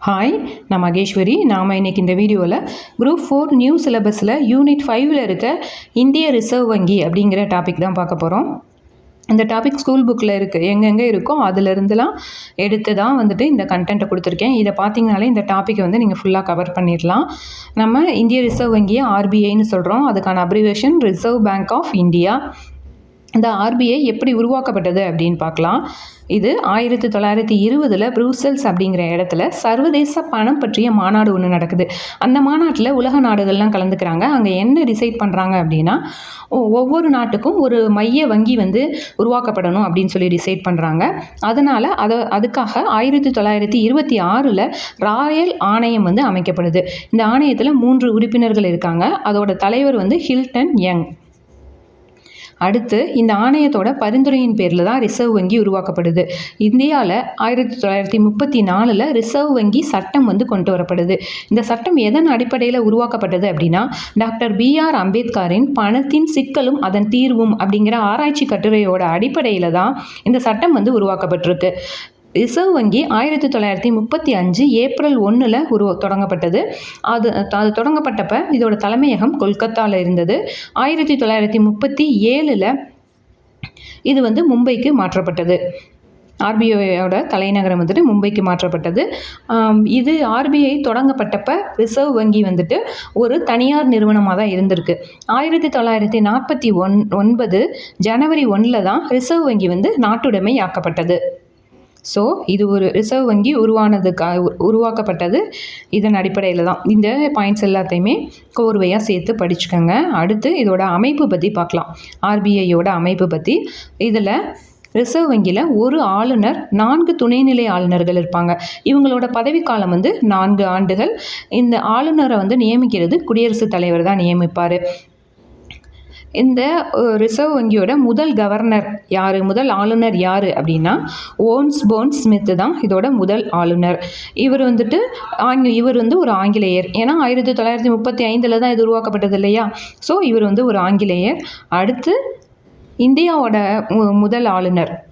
Hi நான் மகேஸ்வரி. நாம் இன்னைக்கு இந்த வீடியோவில் குரூப் ஃபோர் நியூ சிலபஸில் யூனிட் ஃபைவ்ல இருக்க இந்திய ரிசர்வ் வங்கி அப்படிங்கிற டாபிக் தான் பார்க்க போகிறோம் இந்த டாபிக் ஸ்கூல் புக்கில் இருக்குது எங்கெங்கே இருக்கோ அதுலேருந்துலாம் எடுத்து தான் வந்துட்டு இந்த கண்டென்ட்டை கொடுத்துருக்கேன். இதை பார்த்தீங்கனாலே இந்த டாப்பிக்கை வந்து நீங்கள் ஃபுல்லாக கவர் பண்ணிடலாம் நம்ம இந்திய ரிசர்வ் வங்கியை ஆர்பிஐன்னு சொல்கிறோம் அதுக்கான abbreviation reserve bank of India இந்த ஆர்பிஐ எப்படி உருவாக்கப்பட்டது அப்படின்னு பார்க்கலாம். இது ஆயிரத்தி தொள்ளாயிரத்தி இருபதில் ப்ரூசல்ஸ் அப்படிங்கிற இடத்துல சர்வதேச பணம் பற்றிய மாநாடு ஒன்று நடக்குது. அந்த மாநாட்டில் உலக நாடுகள்லாம் கலந்துக்கிறாங்க. அங்கே என்ன டிசைட் பண்ணுறாங்க அப்படின்னா ஒ- ஒவ்வொரு நாட்டுக்கும் ஒரு மைய வங்கி வந்து உருவாக்கப்படணும் அப்படின்னு சொல்லி டிசைட் பண்ணுறாங்க அதனால் அதை அதுக்காக ஆயிரத்தி தொள்ளாயிரத்தி இருபத்தி ஆறில் ராயல் ஆணையம் வந்து அமைக்கப்படுது. இந்த ஆணையத்தில் மூன்று உறுப்பினர்கள் இருக்காங்க. அதோட தலைவர் வந்து ஹில்டன் யங். அடுத்து இந்த ஆணையத்தோட பரிந்துரையின் பேரில் தான் ரிசர்வ் வங்கி உருவாக்கப்படுது. இந்தியாவில் ஆயிரத்தி தொள்ளாயிரத்தி முப்பத்தி நாலில் ரிசர்வ் வங்கி சட்டம் வந்து கொண்டு வரப்படுது. இந்த சட்டம் எதன் அடிப்படையில் உருவாக்கப்பட்டது அப்படின்னா டாக்டர் பி ஆர் அம்பேத்கரின் பணத்தின் சிக்கலும் அதன் தீர்வும் அப்படிங்கிற ஆராய்ச்சி கட்டுரையோட அடிப்படையில் தான் இந்த சட்டம் வந்து உருவாக்கப்பட்டிருக்கு. ரிசர்வ் வங்கி ஆயிரத்தி தொள்ளாயிரத்தி முப்பத்தி அஞ்சு ஏப்ரல் ஒன்றில் உருவ தொடங்கப்பட்டது. அது அது தொடங்கப்பட்டப்ப இதோட தலைமையகம் கொல்கத்தாவில் இருந்தது. ஆயிரத்தி தொள்ளாயிரத்தி முப்பத்தி ஏழில் இது வந்து மும்பைக்கு மாற்றப்பட்டது. ஆர்பிஐயோட தலைநகரம் வந்துட்டு மும்பைக்கு மாற்றப்பட்டது. இது ஆர்பிஐ தொடங்கப்பட்டப்ப ரிசர்வ் வங்கி வந்துட்டு ஒரு தனியார் நிறுவனமாக தான் இருந்திருக்கு. ஆயிரத்தி தொள்ளாயிரத்தி நாற்பத்தி ஒன் ஒன்பது ஜனவரி ஒன்றில் தான் ரிசர்வ் வங்கி வந்து நாட்டுடைமை ஆக்கப்பட்டது. ஸோ இது ஒரு ரிசர்வ் வங்கி உருவானதுக்காக உ- உருவாக்கப்பட்டது இதன் அடிப்படையில் தான். இந்த பாயிண்ட்ஸ் எல்லாத்தையுமே கோர்வையாக சேர்த்து படிச்சுக்கோங்க. அடுத்து இதோட அமைப்பு பற்றி பார்க்கலாம். ஆர்பிஐயோட அமைப்பு பற்றி இதில் ரிசர்வ் வங்கியில் ஒரு ஆளுநர் நான்கு துணைநிலை ஆளுநர்கள் இருப்பாங்க. இவங்களோட பதவிக்காலம் வந்து நான்கு ஆண்டுகள். இந்த ஆளுநரை வந்து நியமிக்கிறது குடியரசுத் தலைவர் தான் நியமிப்பார். இந்த ரிசர்வ் வங்கியோட முதல் கவர்னர் யார்? முதல் ஆளுநர் யார் அப்படின்னா ஓன்ஸ் போன் ஸ்மித் தான் இதோட முதல் ஆளுநர். இவர் வந்துட்டு ஆங்கி இவர் வந்து ஒரு ஆங்கிலேயர். ஏன்னா ஆயிரத்தி தொள்ளாயிரத்தி முப்பத்தி ஐந்தில் தான் இது உருவாக்கப்பட்டது இல்லையா? ஸோ இவர் வந்து ஒரு ஆங்கிலேயர். அடுத்து இந்தியாவோட முதல் ஆளுநர்.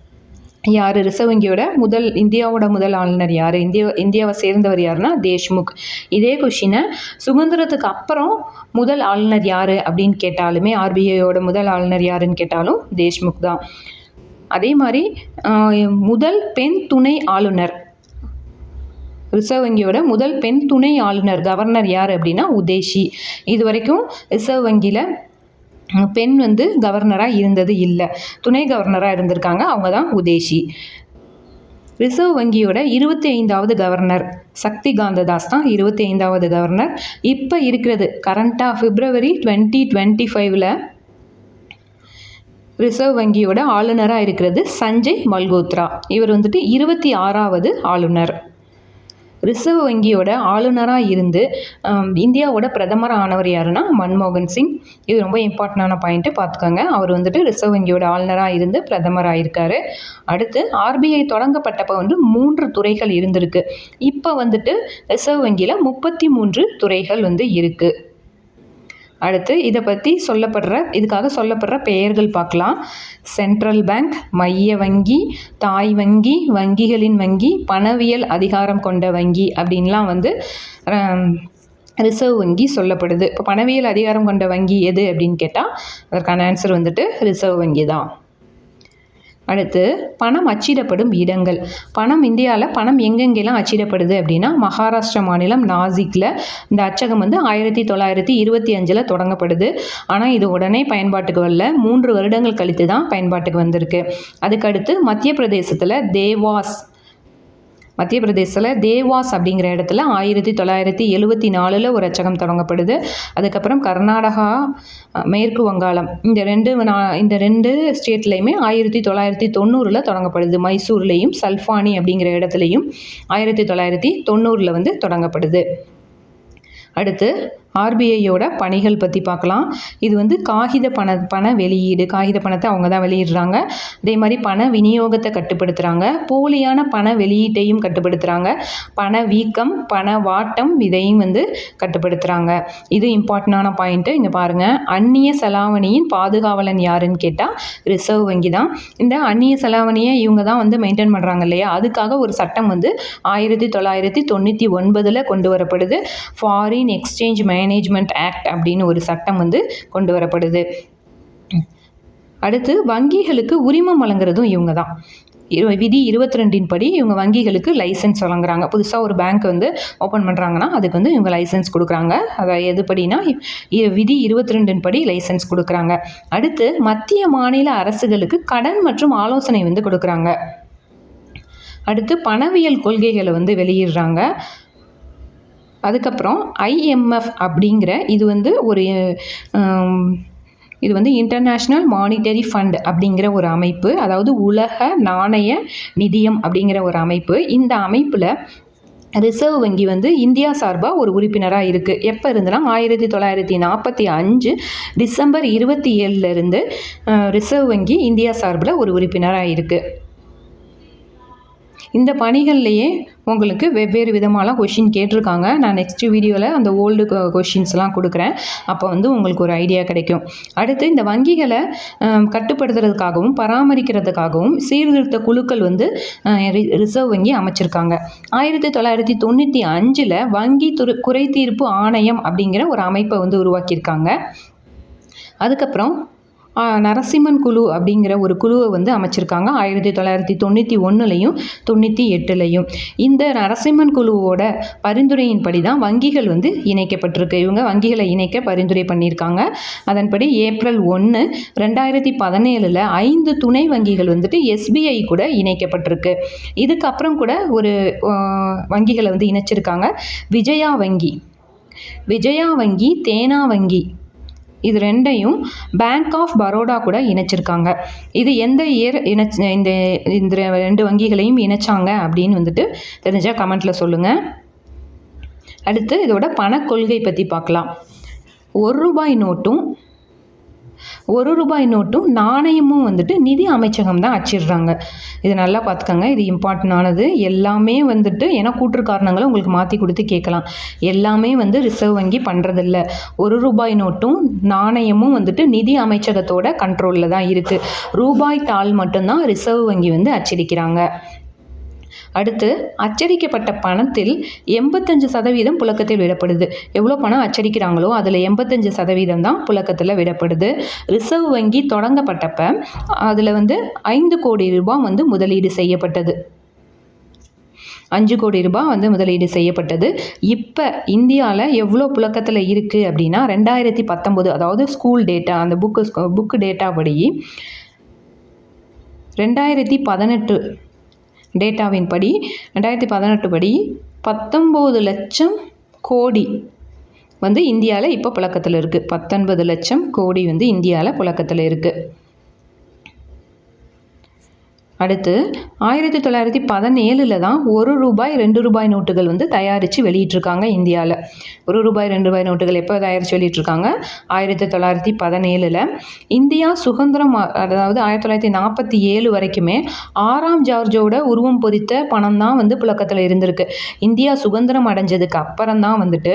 யார்? ரிசர்வ் வங்கியோட முதல் இந்தியாவோட முதல் ஆளுநர் யார்? இந்தியா இந்தியாவை சேர்ந்தவர் யாருன்னா தேஷ்முக். இதே கொஷினை சுதந்திரத்துக்கு அப்புறம் முதல் ஆளுநர் யார் அப்படின்னு கேட்டாலுமே ஆர்பிஐயோட முதல் ஆளுநர் யாருன்னு கேட்டாலும் தேஷ்முக் தான். அதே மாதிரி முதல் பெண் துணை ஆளுநர். ரிசர்வ் வங்கியோட முதல் பெண் துணை ஆளுநர் கவர்னர் யார் அப்படின்னா உதேஷி. இது வரைக்கும் ரிசர்வ் வங்கியில் பெண் வந்து கவர்னராக இருந்தது இல்லை. துணை கவர்னராக இருந்திருக்காங்க. அவங்க தான் உதேஷி ரிசர்வ் வங்கியோட இருபத்தி ஐந்தாவது கவர்னர் சக்தி காந்ததாஸ் தான் இருபத்தி ஐந்தாவது கவர்னர் இப்போ இருக்கிறது கரண்ட்டாக பிப்ரவரி டுவெண்ட்டி டுவெண்ட்டி ஃபைவ்ல ரிசர்வ் வங்கியோட ஆளுநராக இருக்கிறது சஞ்சய் மல்கோத்ரா. இவர் வந்துட்டு இருபத்தி ஆறாவது ஆளுநர். ரிசர்வ் வங்கியோட ஆளுநராக இருந்து இந்தியாவோட பிரதமர் ஆனவர் யாருன்னா மன்மோகன் சிங். இது ரொம்ப இம்பார்ட்டண்டான பாயிண்ட்டு பார்த்துக்கோங்க அவர் வந்துட்டு ரிசர்வ் வங்கியோட ஆளுநராக இருந்து பிரதமர் ஆயிருக்காரு. அடுத்து ஆர்பிஐ தொடங்கப்பட்டப்போ வந்து மூன்று துறைகள் இருந்திருக்கு. இப்போ வந்துட்டு ரிசர்வ் வங்கியில் முப்பத்தி மூன்று துறைகள் வந்து இருக்குது அடுத்து இதை பற்றி சொல்லப்படுற இதுக்காக சொல்லப்படுற பெயர்கள் பார்க்கலாம் சென்ட்ரல் பேங்க் மைய வங்கி தாய் வங்கி வங்கிகளின் வங்கி பணவியல் அதிகாரம் கொண்ட வங்கி அப்படின்லாம் வந்து ரிசர்வ் வங்கி சொல்லப்படுது. இப்போ பணவியல் அதிகாரம் கொண்ட வங்கி எது அப்படின்னு கேட்டால் அதற்கான ஆன்சர் வந்துட்டு ரிசர்வ் வங்கி தான். அடுத்து பணம் அச்சிடப்படும் இடங்கள். பணம் இந்தியாவில் பணம் எங்கெங்கெல்லாம் அச்சிடப்படுது அப்படின்னா மகாராஷ்டிரா மாநிலம் நாசிக்கில் இந்த அச்சகம் வந்து ஆயிரத்தி தொள்ளாயிரத்தி இருபத்தி அஞ்சில் தொடங்கப்படுது. ஆனால் இது உடனே பயன்பாட்டுக்கு வரல. மூன்று வருடங்கள் கழித்து தான் பயன்பாட்டுக்கு வந்திருக்கு. அதுக்கடுத்து மத்திய பிரதேசத்தில் தேவாஸ் மத்திய பிரதேசத்தில் தேவாஸ் அப்படிங்கிற இடத்துல ஆயிரத்தி தொள்ளாயிரத்தி எழுவத்தி நாலில் ஒரு அச்சகம் தொடங்கப்படுது. அதுக்கப்புறம் கர்நாடகா மேற்கு வங்காளம் இந்த ரெண்டு நா- இந்த ரெண்டு ஸ்டேட்லேயுமே ஆயிரத்தி தொள்ளாயிரத்தி தொண்ணூறில் தொடங்கப்படுது. மைசூர்லேயும் சல்ஃபானி அப்படிங்கிற இடத்துலையும் ஆயிரத்தி தொள்ளாயிரத்தி தொண்ணூறில் வந்து தொடங்கப்படுது. அடுத்து ஆர்பிஐயோட பணிகள் பற்றி பார்க்கலாம். இது வந்து காகித பண பண வெளியீடு காகித பணத்தை அவங்க தான் வெளியிடுறாங்க. அதே மாதிரி பண விநியோகத்தை கட்டுப்படுத்துகிறாங்க போலியான பண வெளியீட்டையும் கட்டுப்படுத்துகிறாங்க பண வீக்கம் பண வாட்டம் இதையும் வந்து கட்டுப்படுத்துகிறாங்க இது இம்பார்ட்டண்டான பாயிண்ட்டு இங்கே பாருங்கள் அந்நிய செலாவணியின் பாதுகாவலன் யாருன்னு கேட்டால் ரிசர்வ் வங்கி தான். இந்த அந்நிய செலாவணியை இவங்க தான் வந்து மெயின்டைன் பண்ணுறாங்க இல்லையா? அதுக்காக ஒரு சட்டம் வந்து ஆயிரத்தி தொள்ளாயிரத்தி தொண்ணூற்றி ஒன்பதில் கொண்டு வரப்படுது. ஃபாரின் எக்ஸ்சேஞ்ச் மேனேஜ்மெண்ட் ஆக்ட் அப்படின்னு ஒரு சட்டம் வந்து கொண்டு வரப்படுது. அடுத்து வங்கிகளுக்கு உரிமம் வழங்குறதும் இவங்க தான் இரு விதி இருபத்தி ரெண்டின் படி இவங்க வங்கிகளுக்கு லைசன்ஸ் வழங்குறாங்க. புதுசாக ஒரு பேங்க் வந்து ஓப்பன் பண்ணுறாங்கன்னா அதுக்கு வந்து இவங்க லைசன்ஸ் கொடுக்குறாங்க. அதை எதுபடினா விதி இருபத்தி ரெண்டின் படி லைசன்ஸ் கொடுக்குறாங்க. அடுத்து மத்திய மாநில அரசுகளுக்கு கடன் மற்றும் ஆலோசனை வந்து கொடுக்குறாங்க. அடுத்து பணவியல் கொள்கைகளை வந்து வெளியிடுறாங்க. அதுக்கப்புறம் ஐஎம்எஃப் அப்படிங்கிற இது வந்து ஒரு இது வந்து இன்டர்நேஷ்னல் மானிட்டரி ஃபண்ட் அப்படிங்கிற ஒரு அமைப்பு அதாவது உலக நாணய நிதியம் அப்படிங்கிற ஒரு அமைப்பு. இந்த அமைப்பில் ரிசர்வ் வங்கி வந்து இந்தியா சார்பாக ஒரு உறுப்பினராக இருக்குது எப்போ இருந்துன்னா ஆயிரத்தி தொள்ளாயிரத்தி நாற்பத்தி அஞ்சு டிசம்பர் இருபத்தி ஏழுலேருந்து ரிசர்வ் வங்கி இந்தியா சார்பில் ஒரு உறுப்பினராக இருக்குது இந்த பணிகள்லையே உங்களுக்கு வெவ்வேறு விதமாலாம் கொஷின் கேட்டிருக்காங்க. நான் நெக்ஸ்ட் வீடியோவில் அந்த ஓல்டு கொஷின்ஸ்லாம் கொடுக்குறேன். அப்போ வந்து உங்களுக்கு ஒரு ஐடியா கிடைக்கும். அடுத்து இந்த வங்கிகளை கட்டுப்படுத்துறதுக்காகவும் பராமரிக்கிறதுக்காகவும் சீர்திருத்த குழுக்கள் வந்து ரி- ரிசர்வ் வங்கி அமைச்சிருக்காங்க. ஆயிரத்தி தொள்ளாயிரத்தி தொண்ணூற்றி அஞ்சில் வங்கி துறை குறைதீர்ப்பு ஆணையம் அப்படிங்கிற ஒரு அமைப்பை வந்து உருவாக்கியிருக்காங்க. அதுக்கப்புறம் நரசிம்மன் குழு அப்படிங்கிற ஒரு குழுவை வந்து அமைச்சிருக்காங்க. ஆயிரத்தி தொள்ளாயிரத்தி தொண்ணூற்றி ஒன்றுலையும் தொண்ணூற்றி எட்டுலையும். இந்த நரசிம்மன் குழுவோட பரிந்துரையின்படி தான் வங்கிகள் வந்து இணைக்கப்பட்டிருக்கு. இவங்க வங்கிகளை இணைக்க பரிந்துரை பண்ணியிருக்காங்க. அதன்படி ஏப்ரல் ஒன்று ரெண்டாயிரத்தி பதினேழில் ஐந்து துணை வங்கிகள் வந்துட்டு எஸ்பிஐ கூட இணைக்கப்பட்டிருக்கு. இதுக்கப்புறம் கூட ஒரு வங்கிகளை வந்து இணைச்சிருக்காங்க. விஜயா வங்கி. விஜயா வங்கி தேனா வங்கி இது ரெண்டையும் பேங்க் ஆஃப் பரோடா கூட இணைச்சிருக்காங்க. இது எந்த இயர் இணைச்ச இந்த இந்த ரெண்டு வங்கிகளையும் இணைச்சாங்க அப்படின்னு வந்துட்டு தெரிஞ்சால் கமெண்ட்டில் சொல்லுங்கள் அடுத்து இதோட பணக்கொள்கை பற்றி பார்க்கலாம். ஒரு ரூபாய் நோட்டும் ஒரு ரூபாய் நோட்டும் நாணயமும் வந்துட்டு நிதி அமைச்சகம் தான் அச்சிடுறாங்க. இது நல்லா பார்த்துக்கோங்க. இது இம்பார்ட்டண்டானது எல்லாமே வந்துட்டு ஏன்னா கூற்று காரணங்களை உங்களுக்கு மாற்றி கொடுத்து கேட்கலாம். எல்லாமே வந்து ரிசர்வ் வங்கி பண்ணுறதில்ல ஒரு ரூபாய் நோட்டும் நாணயமும் வந்துட்டு நிதி அமைச்சகத்தோட கண்ட்ரோலில் தான் இருக்குது ரூபாய் தாள் மட்டும்தான் ரிசர்வ் வங்கி வந்து அச்சடிக்கிறாங்க. அடுத்து அச்சடிக்கப்பட்ட பணத்தில் எண்பத்தஞ்சு சதவீதம் புழக்கத்தில் விடப்படுது. எவ்வளோ பணம் அச்சடிக்கிறாங்களோ அதில் எண்பத்தஞ்சு சதவீதம் தான் புழக்கத்தில் விடப்படுது. ரிசர்வ் வங்கி தொடங்கப்பட்டப்ப அதில் வந்து ஐந்து கோடி ரூபாய் வந்து முதலீடு செய்யப்பட்டது. அஞ்சு கோடி ரூபாய் வந்து முதலீடு செய்யப்பட்டது. இப்போ இந்தியாவில் எவ்வளோ புழக்கத்தில் இருக்குது அப்படின்னா ரெண்டாயிரத்தி பத்தொம்போது அதாவது ஸ்கூல் டேட்டா அந்த புக்கு புக்கு டேட்டா படி ரெண்டாயிரத்தி பதினெட்டு டேட்டாவின் படி ரெண்டாயிரத்தி பதினெட்டு படி பத்தொம்போது லட்சம் கோடி வந்து இந்தியாவில் இப்போ புழக்கத்தில் இருக்குது பத்தொன்பது லட்சம் கோடி வந்து இந்தியாவில் புழக்கத்தில் இருக்குது அடுத்து ஆயிரத்தி தொள்ளாயிரத்தி பதினேழில் தான் ஒரு ரூபாய் ரெண்டு ரூபாய் நோட்டுகள் வந்து தயாரித்து வெளியிட்டிருக்காங்க இந்தியாவில் ஒரு ரூபாய் ரெண்டு ரூபாய் நோட்டுகள் எப்போ தயாரித்து வெளியிட்ருக்காங்க ஆயிரத்தி தொள்ளாயிரத்தி பதினேழில். இந்தியா சுதந்திரம் அதாவது ஆயிரத்தி தொள்ளாயிரத்தி நாற்பத்தி ஏழு வரைக்குமே ஆறாம் ஜார்ஜோட உருவம் பொறித்த பணம் தான் வந்து புழக்கத்தில் இருந்திருக்கு. இந்தியா சுதந்திரம் அடைஞ்சதுக்கு அப்புறம் தான் வந்துட்டு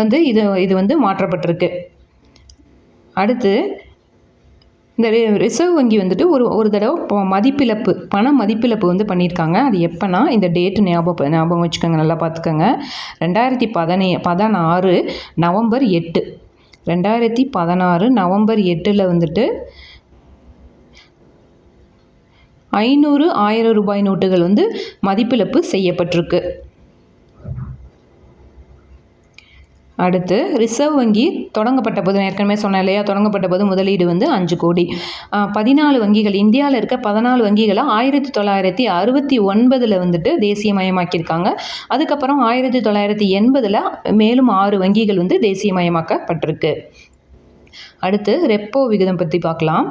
வந்து இது இது வந்து மாற்றப்பட்டிருக்கு. அடுத்து இந்த ரி- ரிசர்வ் வங்கி வந்துட்டு ஒரு ஒரு தடவை மதிப்பிழப்பு பண மதிப்பிழப்பு வந்து பண்ணியிருக்காங்க. அது எப்போனா இந்த டேட்டு ஞாபகம் ஞாபகம் வச்சுக்கோங்க நல்லா பார்த்துக்கோங்க. ரெண்டாயிரத்தி பதினே பதினாறு நவம்பர் எட்டு. ரெண்டாயிரத்தி பதினாறு நவம்பர் எட்டில் வந்துட்டு ஐநூறு ஆயிரம் ரூபாய் நோட்டுகள் வந்து மதிப்பிழப்பு செய்யப்பட்டிருக்கு. அடுத்து ரிசர்வ் வங்கி தொடங்கப்பட்ட போது நான் ஏற்கனவே சொன்னேன் இல்லையா தொடங்கப்பட்ட போது முதலீடு வந்து அஞ்சு கோடி. பதினாலு வங்கிகள் இந்தியாவில் இருக்க பதினாலு வங்கிகளை ஆயிரத்தி தொள்ளாயிரத்தி அறுபத்தி ஒன்பதில் வந்துட்டு தேசியமயமாக்கியிருக்காங்க அதுக்கப்புறம் ஆயிரத்தி தொள்ளாயிரத்தி எண்பதில் மேலும் ஆறு வங்கிகள் வந்து தேசியமயமாக்கப்பட்டிருக்கு அடுத்து ரெப்போ விகிதம் பற்றி பார்க்கலாம்.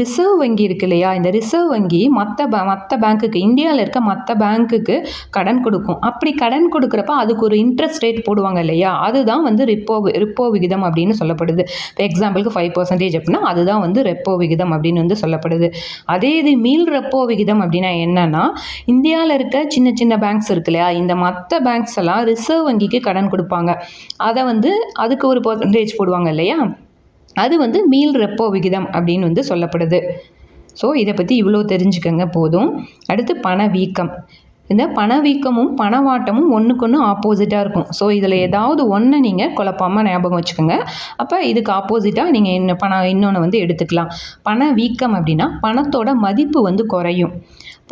ரிசர்வ் வங்கி இருக்கு இல்லையா? இந்த ரிசர்வ் வங்கி மற்ற மற்ற பேங்க்குக்கு இந்தியாவில் இருக்க மற்ற பேங்க்குக்கு கடன் கொடுக்கும். அப்படி கடன் கொடுக்குறப்ப அதுக்கு ஒரு இன்ட்ரெஸ்ட் ரேட் போடுவாங்க இல்லையா? அதுதான் வந்து ரிப்போ ரிப்போ விகிதம் அப்படின்னு சொல்லப்படுது. இப்போ எக்ஸாம்பிளுக்கு ஃபைவ் பர்சன்டேஜ் அப்படின்னா அதுதான் வந்து ரெப்போ விகிதம் அப்படின்னு வந்து சொல்லப்படுது. அதே இது மீள் ரெப்போ விகிதம் அப்படின்னா என்னன்னா இந்தியாவில் இருக்க சின்ன சின்ன பேங்க்ஸ் இருக்கு இல்லையா? இந்த மற்ற பேங்க்ஸ் எல்லாம் ரிசர்வ் வங்கிக்கு கடன் கொடுப்பாங்க. அதை வந்து அதுக்கு ஒரு பர்சன்டேஜ் போடுவாங்க இல்லையா? அது வந்து மீள் ரெப்போ விகிதம் அப்படின்னு வந்து சொல்லப்படுது. ஸோ இதை பற்றி இவ்வளோ தெரிஞ்சுக்கங்க போதும். அடுத்து பணவீக்கம் இந்த பணவீக்கமும் பணவாட்டமும் ஒன்றுக்கொன்று ஆப்போசிட்டாக இருக்கும். ஸோ இதில் ஏதாவது ஒன்றை நீங்கள் குழப்பாமல் ஞாபகம் வச்சுக்கோங்க. அப்போ இதுக்கு ஆப்போசிட்டாக நீங்கள் என்ன பணம் இன்னொன்று வந்து எடுத்துக்கலாம். பணவீக்கம் அப்படின்னா பணத்தோட மதிப்பு வந்து குறையும்.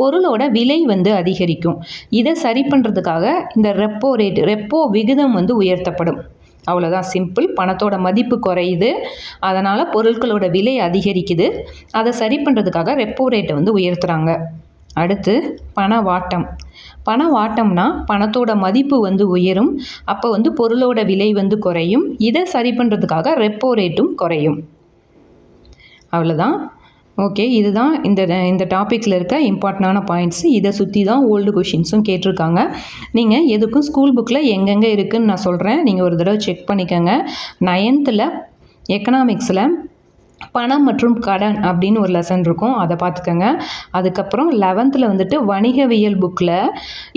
பொருளோட விலை வந்து அதிகரிக்கும். இதை சரி பண்ணுறதுக்காக இந்த ரெப்போ ரேட் ரெப்போ விகிதம் வந்து உயர்த்தப்படும். அவ்வளோதான் சிம்பிள் பணத்தோட மதிப்பு குறையுது. அதனால் பொருட்களோட விலை அதிகரிக்குது. அதை சரி பண்ணுறதுக்காக ரெப்போ ரேட்டை வந்து உயர்த்துறாங்க. அடுத்து பணவாட்டம் பணவாட்டம்னா பணத்தோட மதிப்பு வந்து உயரும். அப்போ வந்து பொருளோட விலை வந்து குறையும். இதை சரி பண்ணுறதுக்காக ரெப்போ ரேட்டும் குறையும். அவ்வளோதான் ஓகே இதுதான் இந்த இந்த டாப்பிக்கில் இருக்க இம்பார்ட்டண்டான பாயிண்ட்ஸ் இதை சுற்றி தான் ஓல்டு கொஷின்ஸும் கேட்டிருக்காங்க. நீங்கள் எதுக்கும் ஸ்கூல் புக்கில் எங்கெங்கே இருக்குதுன்னு நான் சொல்கிறேன் நீங்கள் ஒரு தடவை செக் பண்ணிக்கோங்க. நைன்த்தில் எக்கனாமிக்ஸில் பணம் மற்றும் கடன் அப்படின்னு ஒரு லெசன் இருக்கும். அதை பார்த்துக்கோங்க. அதுக்கப்புறம் லெவன்த்தில் வந்துட்டு வணிகவியல் புக்கில்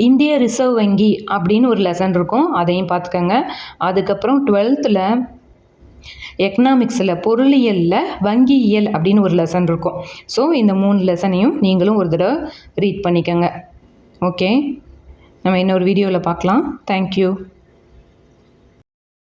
இந்திய ரிசர்வ் வங்கி அப்படின்னு ஒரு லெசன் இருக்கும். அதையும் பார்த்துக்கோங்க. அதுக்கப்புறம் டுவெல்த்தில் எக்கனாமிக்ஸில் பொருளியலில் வங்கியியல் அப்படின்னு ஒரு லெசன் இருக்கும். ஸோ இந்த மூணு லெசனையும் நீங்களும் ஒரு தடவை ரீட் பண்ணிக்கோங்க. ஓகே நம்ம இன்னொரு வீடியோவில் பார்க்கலாம். தேங்க்யூ